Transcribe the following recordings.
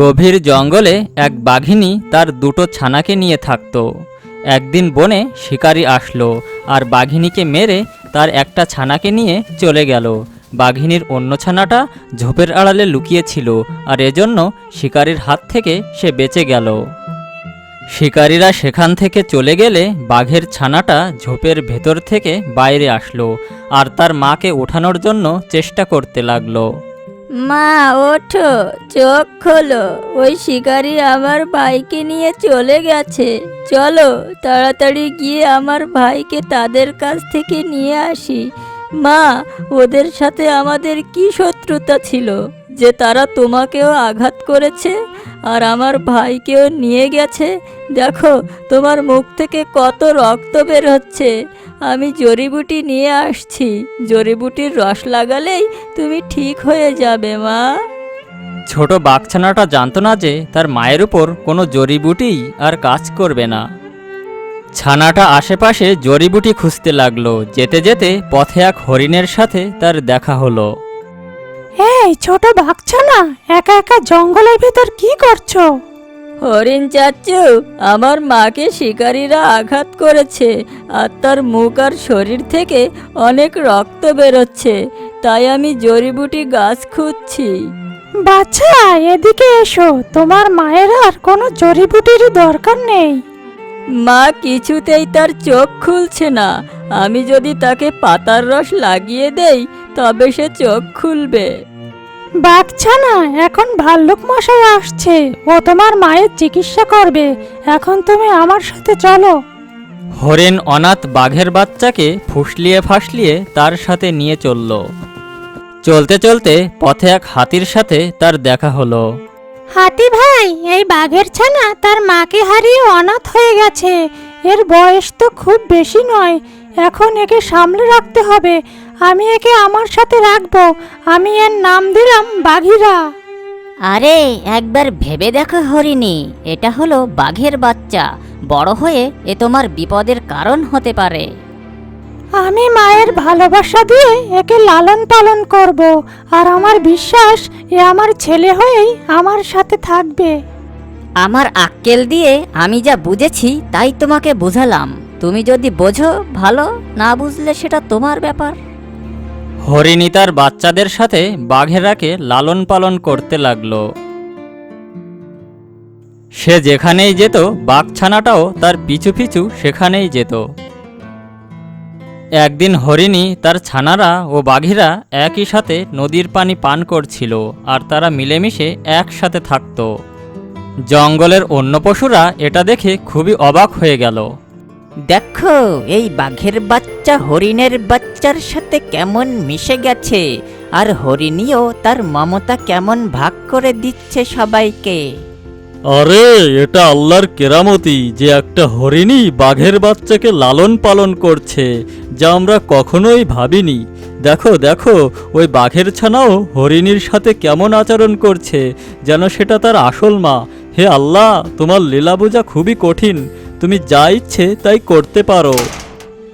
গভীর জঙ্গলে এক বাঘিনী তার দুটো ছানাকে নিয়ে থাকত। একদিন বনে শিকারী আসলো আর বাঘিনীকে মেরে তার একটা ছানাকে নিয়ে চলে গেল। বাঘিনীর অন্য ছানাটা ঝোপের আড়ালে লুকিয়েছিল আর এজন্য শিকারীর হাত থেকে সে বেঁচে গেল। শিকারীরা সেখান থেকে চলে গেলে বাঘের ছানাটা ঝোপের ভেতর থেকে বাইরে আসলো আর তার মাকে ওঠানোর জন্য চেষ্টা করতে লাগল। মা, ওঠো, চোখ খোলো। ওই শিকারি আমার ভাইকে নিয়ে চলে গেছে। চলো, তাড়াতাড়ি গিয়ে আমার ভাইকে তাদের কাছ থেকে নিয়ে আসি। মা, ওদের সাথে আমাদের কি শত্রুতা ছিল যে তারা তোমাকেও আঘাত করেছে? আর আমার ভাইকেও নিয়ে গেছে। দেখো, তোমার মুখ থেকে কত রক্ত বের হচ্ছে। আমি জড়িবুটি নিয়ে আসছি। জড়িবুটির রস লাগালেই তুমি ঠিক হয়ে যাবে, মা। ছোট বাঘছানাটা জানতো না যে তার মায়ের উপর কোনো জড়িবুটিই আর কাজ করবে না। ছানাটা আশেপাশে জড়িবুটি খুঁজতে লাগল। যেতে যেতে পথে এক হরিণের সাথে তার দেখা হলো। এই ছোট বাঘছানা একা একা জঙ্গলের ভেতর কি করছ? হরিণ চাচ্চু আমার মাকে শিকারীরা আঘাত করেছে আর তার মুখ আর শরীর থেকে অনেক রক্ত বেরোচ্ছে তাই আমি জড়িবুটি গাছ খুঁজছি। বাচ্চা এদিকে এসো তোমার মায়ের আর কোনো জড়িবুটির দরকার নেই। মা কিছুতেই তার চোখ খুলছে না আমি যদি তাকে পাতার রস লাগিয়ে দেই তবে সে চোখ খুলবে। বাঘছানা এখন ভাল্লুক মশাই আসছে। ও তোমার মায়ের চিকিৎসা করবে। এখন তুমি আমার সাথে চলো। হরিণ অনাথ বাঘের বাচ্চাকে ফুসলিয়ে ফাসলিয়ে তার সাথে নিয়ে চলল। চলতে চলতে পথে এক হাতির সাথে তার দেখা হলো। হাতি ভাই এই বাঘের ছানা তার মাকে হারিয়ে অনাথ হয়ে গেছে। এর বয়স তো খুব বেশি নয়। এখন একে সামলে রাখতে হবে। আমি একে আমার সাথে রাখব। আমি এর নাম দিলাম বাঘিরা। আরে একবার ভেবে দেখো হরিণী এটা হলো বাঘের বাচ্চা। বড় হয়ে এ তোমার বিপদের কারণ হতে পারে। আমি মায়ের ভালোবাসা দিয়ে একে লালন পালন করব আর আমার বিশ্বাস এ আমার ছেলে হয়েই আমার সাথে থাকবে। আমার আক্কেল দিয়ে আমি যা বুঝেছি তাই তোমাকে বুঝালাম। তুমি যদি বোঝো ভালো না বুঝলে সেটা তোমার ব্যাপার। হরিণী তার বাচ্চাদের সাথে বাঘেরাকে লালন পালন করতে লাগল। সে যেখানেই যেত, বাঘছানাটাও তার পিছু পিছু সেখানেই যেত। একদিন হরিণী তার ছানারা ও বাঘিরা একই সাথে নদীর পানি পান করছিল আর তারা মিলেমিশে একসাথে থাকত। জঙ্গলের অন্য পশুরা এটা দেখে খুবই অবাক হয়ে গেল। দেখো, এই বাঘের বাচ্চা হরিণের বাচ্চার সাথে কেমন মিশে গেছে। আর হরিণীও তার মমতা কেমন ভাগ করে দিচ্ছে সবাইকে। আরে, এটা আল্লাহর কেরামতি যে একটা হরিণী বাঘের বাচ্চাকে লালন পালন করছে, যা আমরা কখনোই ভাবিনি। দেখো দেখো, ওই বাঘের ছানাও হরিণীর সাথে কেমন আচরণ করছে, যেন সেটা তার আসল মা। হে আল্লাহ, তোমার লীলা বোঝা খুবই কঠিন। তুমি যা ইচ্ছে তাই করতে পারো।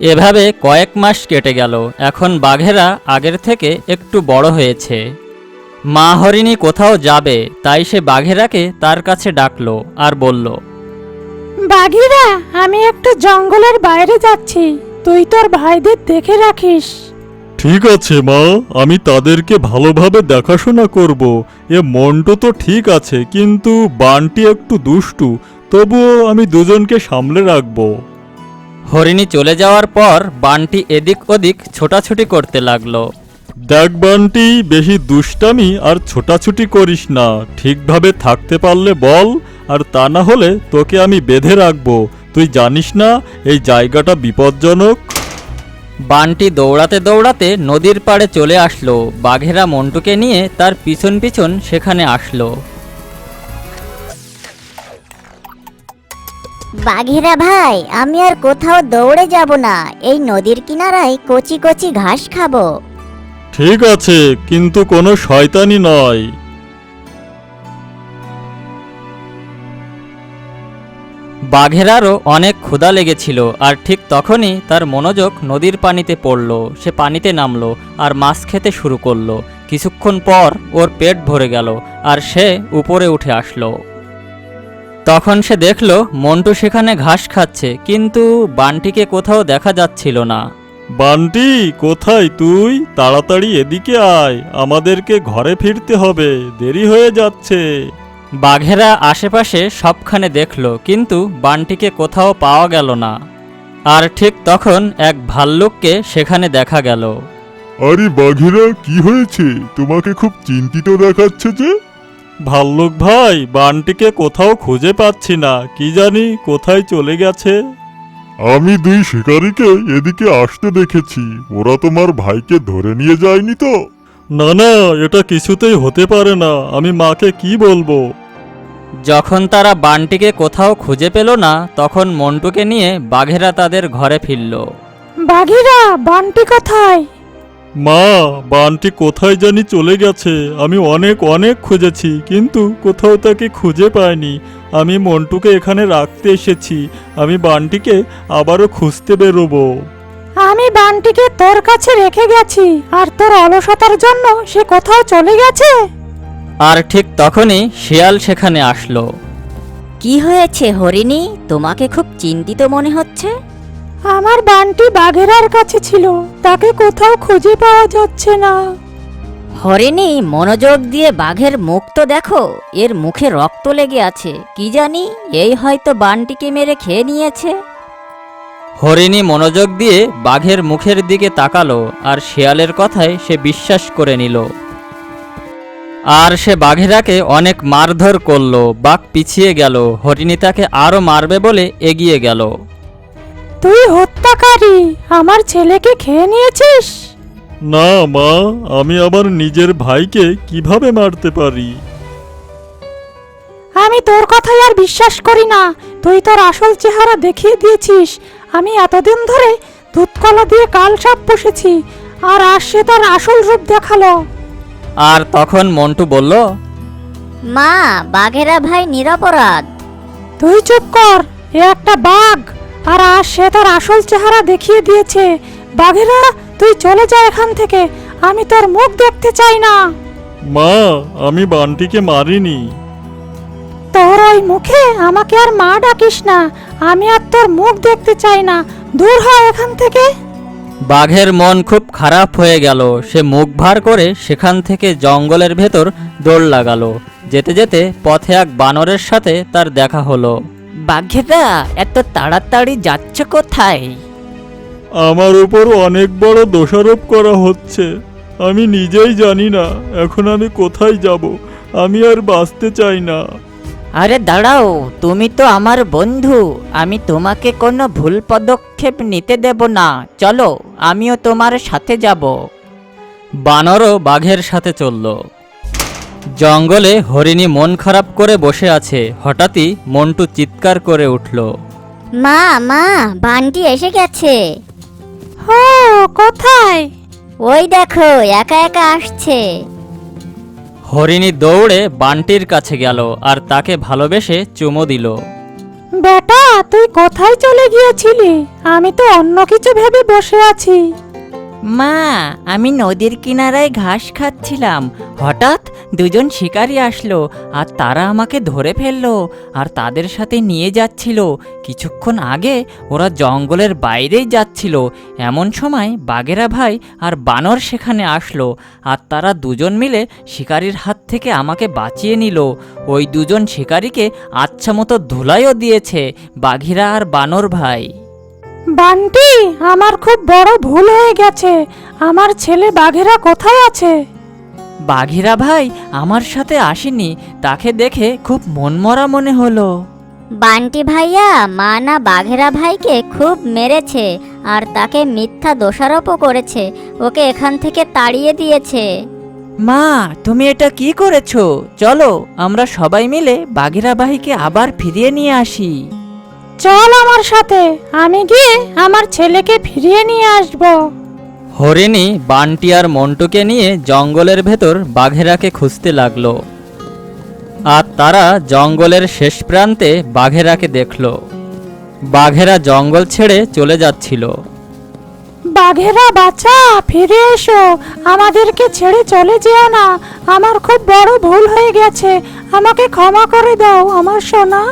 এভাবে কয়েক মাস কেটে গেল। এখন বাঘেরা আগের থেকে একটু বড় হয়েছে। মা হরিণী কোথাও যাবে তাই সে বাঘেরাকে তার কাছে ডাকলো আর বলল বাঘেরা আমি একটু জঙ্গলের বাইরে যাচ্ছি। তুই তোর ভাইদের দেখে রাখিস। ঠিক আছে মা। আমি তাদেরকে ভালোভাবে দেখাশোনা করব। এ মন্টু তো ঠিক আছে কিন্তু বানটি একটু দুষ্টু। তবুও আমি দুজনকে সামলে রাখব। হরিণী চলে যাওয়ার পর বানটি এদিক ওদিক ছোটাছুটি করতে লাগল। দেখ বানটি বেশি দুষ্টামি আর ছোটাছুটি করিস না। ঠিকভাবে থাকতে পারলে বল আর তা না হলে তোকে আমি বেঁধে রাখব। তুই জানিস না এই জায়গাটা বিপজ্জনক? বানটি দৌড়াতে দৌড়াতে নদীর পাড়ে চলে আসলো। বাঘেরা মন্টুকে নিয়ে তার পিছন পিছন সেখানে আসলো। বাঘেরা ভাই আমি আর কোথাও দৌড়ে যাব না। এই নদীর কিনারায় কচি কচি ঘাস খাব। ঠিক আছে কিন্তু কোনো শয়তানি নয়। বাঘেরারও অনেক ক্ষুধা লেগেছিল আর ঠিক তখনই তার মনোযোগ নদীর পানিতে পড়ল। সে পানিতে নামলো আর মাছ খেতে শুরু করল। কিছুক্ষণ পর ওর পেট ভরে গেল আর সে উপরে উঠে আসলো। তখন সে দেখল মন্টু সেখানে ঘাস খাচ্ছে কিন্তু বানটিকে কোথাও দেখা যাচ্ছিল না। বান্টি কোথায় তুই? তাড়াতাড়ি এদিকে আয় আমাদেরকে ঘরে ফিরতে হবে দেরি হয়ে যাচ্ছে। বাঘেরা আশেপাশে সবখানে দেখল কিন্তু বানটিকে কোথাও পাওয়া গেল না। আর ঠিক তখন এক ভাল্লুককে সেখানে দেখা গেল। আরে বাঘেরা কি হয়েছে? তোমাকে খুব চিন্তিত দেখাচ্ছে যে? ভাল্লুক ভাই বানটিকে কোথাও খুঁজে পাচ্ছি না। কি জানি কোথায় চলে গেছে। আমি দুই শিকারীকে এদিকে আসতে দেখেছি। ওরা তোমার ভাইকে ধরে নিয়ে যায়নি তো? না না এটা কিছুতেই হতে পারে না। আমি মাকে কি বলব? যখন তারা বানটিকে কোথাও খুঁজে পেল না তখন মন্টুকে নিয়ে বাঘেরা তাদের ঘরে ফিরল। বাঘেরা বানটি কোথায়? মা বানটি কোথায় জানি চলে গেছে। আমি অনেক অনেক খুঁজেছি কিন্তু কোথাও তাকে খুঁজে পাইনি। আমি মন্টুকে এখানে রাখতে এসেছি। আমি বানটিকে আবারও খুঁজতে বেরোবো। আমি বানটিকে তোর কাছে রেখে গেছি আর তোর অলসতার জন্য সে কোথাও চলে গেছে? আর ঠিক তখনই শিয়াল সেখানে আসলো। কি হয়েছে হরিণী? তোমাকে খুব চিন্তিত মনে হচ্ছে? আমার বানটি বাঘেরার কাছে ছিল। তাকে কোথাও খুঁজে পাওয়া যাচ্ছে না। হরিণী মনোযোগ দিয়ে বাঘের মুখ তো দেখো। এর মুখে রক্ত লেগে আছে। কি জানি এই হয়তো বানটিকে মেরে খেয়ে নিয়েছে। হরিণী মনোযোগ দিয়ে বাঘের মুখের দিকে তাকালো আর শিয়ালের কথায় সে বিশ্বাস করে নিল। আর সে বাঘেরাকে অনেক মারধর করল। বাঘ পিছিয়ে গেল। হরিণী তাকে আরও মারবে বলে এগিয়ে গেল। তুই হত্যাকারী আমার ছেলেকে খেয়ে নিয়েছিস? না মা আমি আমার নিজের ভাইকে কীভাবে মারতে পারি? আমি তোর কথাই আর বিশ্বাস করি না। তুই তোর আসল চেহারা দেখিয়ে দিয়েছিস। আমি এতদিন ধরে দুধকলা দিয়ে কাল সাপ পুষেছি আর আজ সে তার আসল রূপ দেখাল। আর তখন মন্টু বলল মা বাঘেরা ভাই নিরাপরাধ। তুই চুপ কর এ একটা বাঘ। আর আজ সে তার আসল চেহারা দেখিয়ে দিয়েছে। বাঘেরা তুই চলে যা এখান থেকে। আমি তোর মুখ দেখতে চাই না। মা আমি বানটিকে মারিনি। তোর ওই মুখে আমাকে আর মা ডাকিস না। আমি আর তোর মুখ দেখতে চাই না। দূর হ এখান থেকে। বাঘের মন খুব খারাপ হয়ে গেল। সে মুখ ভার করে সেখান থেকে জঙ্গলের ভেতর দৌড় লাগালো। যেতে যেতে পথে এক বানরের সাথে তার দেখা হলো। বাঘেরা এত তাড়াতাড়ি যাচ্ছ কোথায়? আমার উপর অনেক বড় দোষারোপ করা হচ্ছে। আমি নিজেই জানি না এখন আমি কোথায় যাব? আমি আর বাঁচতে চাই না। আরে দাঁড়াও তুমি তো আমার বন্ধু। আমি তোমাকে কোনো ভুল পদক্ষেপ নিতে দেব না। চলো আমিও তোমার সাথে যাব। বানরও বাঘের সাথে চলল। জঙ্গলে হরিণী মন খারাপ করে বসে আছে। হঠাৎই মন্টু চিৎকার করে উঠল। মা মা বানটি এসে গেছে। হো কোথায়? ওই দেখো একা একা আসছে। হরিণী দৌড়ে বানটির কাছে গেল আর তাকে ভালোবেসে চুমো দিল। বেটা তুই কোথায় চলে গিয়েছিলি? আমি তো অন্য কিছু ভেবে বসে আছি। মা, আমি নদীর কিনারায় ঘাস খাচ্ছিলাম। হঠাৎ দুজন শিকারী আসলো আর তারা আমাকে ধরে ফেলল আর তাদের সাথে নিয়ে যাচ্ছিল। কিছুক্ষণ আগে ওরা জঙ্গলের বাইরেই যাচ্ছিল। এমন সময় বাগেরা ভাই আর বানর সেখানে আসলো আর তারা দুজন মিলে শিকারীর হাত থেকে আমাকে বাঁচিয়ে নিল। ওই দুজন শিকারীকে আচ্ছা মতো ধুলাইও দিয়েছে বাঘিরা আর বানর ভাই। বান্টি আমার খুব বড় ভুল হয়ে গেছে। আমার ছেলে বাঘেরা কোথায় আছে? বাঘেরা ভাই আমার সাথে আসেনি। তাকে দেখে খুব মনমরা মনে হলো। বান্টি ভাইয়া মা না বাঘেরা ভাইকে খুব মেরেছে আর তাকে মিথ্যা দোষারোপও করেছে। ওকে এখান থেকে তাড়িয়ে দিয়েছে। মা তুমি এটা কি করেছ? চলো আমরা সবাই মিলে বাঘেরা ভাইকে আবার ফিরিয়ে নিয়ে আসি। চল আমার সাথে আমি গিয়ে আমার ছেলেকে ফিরিয়ে নিয়ে আসব। হরিণী বানটি আর মন্টুকে নিয়ে জঙ্গলের ভেতর বাঘেরাকে খুঁজতে লাগল। আর তারা জঙ্গলের শেষ প্রান্তে বাঘেরাকে দেখল। বাঘেরা জঙ্গল ছেড়ে চলে যাচ্ছিল। বাঘেরা বাচ্চা ফিরে এসো। আমাদেরকে ছেড়ে চলে যেও না। আমার খুব বড় ভুল হয়ে গেছে। আমাকে ক্ষমা করে দাও আমার সোনা।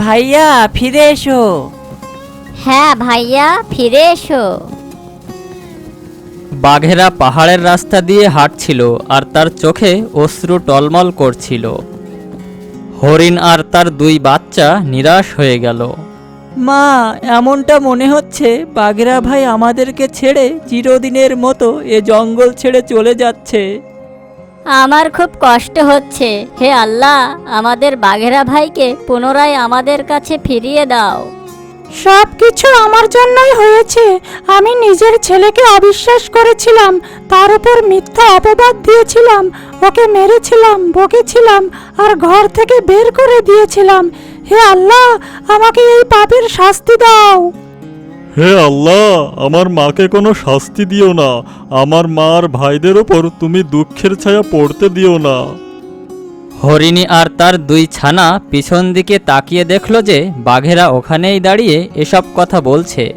ভাইয়া ফিরে এসো। হ্যাঁ ভাইয়া ফিরে এসো। বাঘেরা পাহাড়ের রাস্তা দিয়ে হাঁটছিল আর তার চোখে অশ্রু টলমল করছিল। হরিণ আর তার দুই বাচ্চা নিরাশ হয়ে গেল। মা এমনটা মনে হচ্ছে বাঘেরা ভাই আমাদেরকে ছেড়ে চিরদিনের মতো এ জঙ্গল ছেড়ে চলে যাচ্ছে। আমার খুব কষ্ট হচ্ছে। হে আল্লাহ, আমাদের বাঘেরা ভাইকে পুনরায় আমাদের কাছে ফিরিয়ে দাও। সব কিছু আমার জন্যই হয়েছে। আমি নিজের ছেলেকে অবিশ্বাস করেছিলাম। তার উপর মিথ্যা অপবাদ দিয়েছিলাম। ওকে মেরেছিলাম, বকেছিলাম, আর ঘর থেকে বের করে দিয়েছিলাম। হে আল্লাহ, আমাকে এই পাপের শাস্তি দাও। হে আল্লাহ, আমার মাকে কোনো শাস্তি দিও না। আমার মার ভাইদের ওপর তুমি দুঃখের ছায়া পড়তে দিও না। হরিণী আর তার দুই ছানা পিছন দিকে তাকিয়ে দেখল যে বাঘেরা ওখানেই দাঁড়িয়ে এসব কথা বলছে।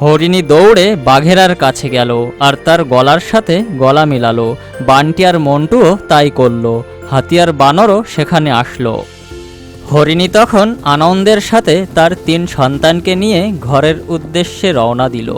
হরিণী দৌড়ে বাঘেরার কাছে গেল আর তার গলার সাথে গলা মিলালো। বানটি আর মন্টুও তাই করল। হাতিয়ার বানরও সেখানে আসলো। হরিণী তখন আনন্দের সাথে তার তিন সন্তানকে নিয়ে ঘরের উদ্দেশ্যে রওনা দিল।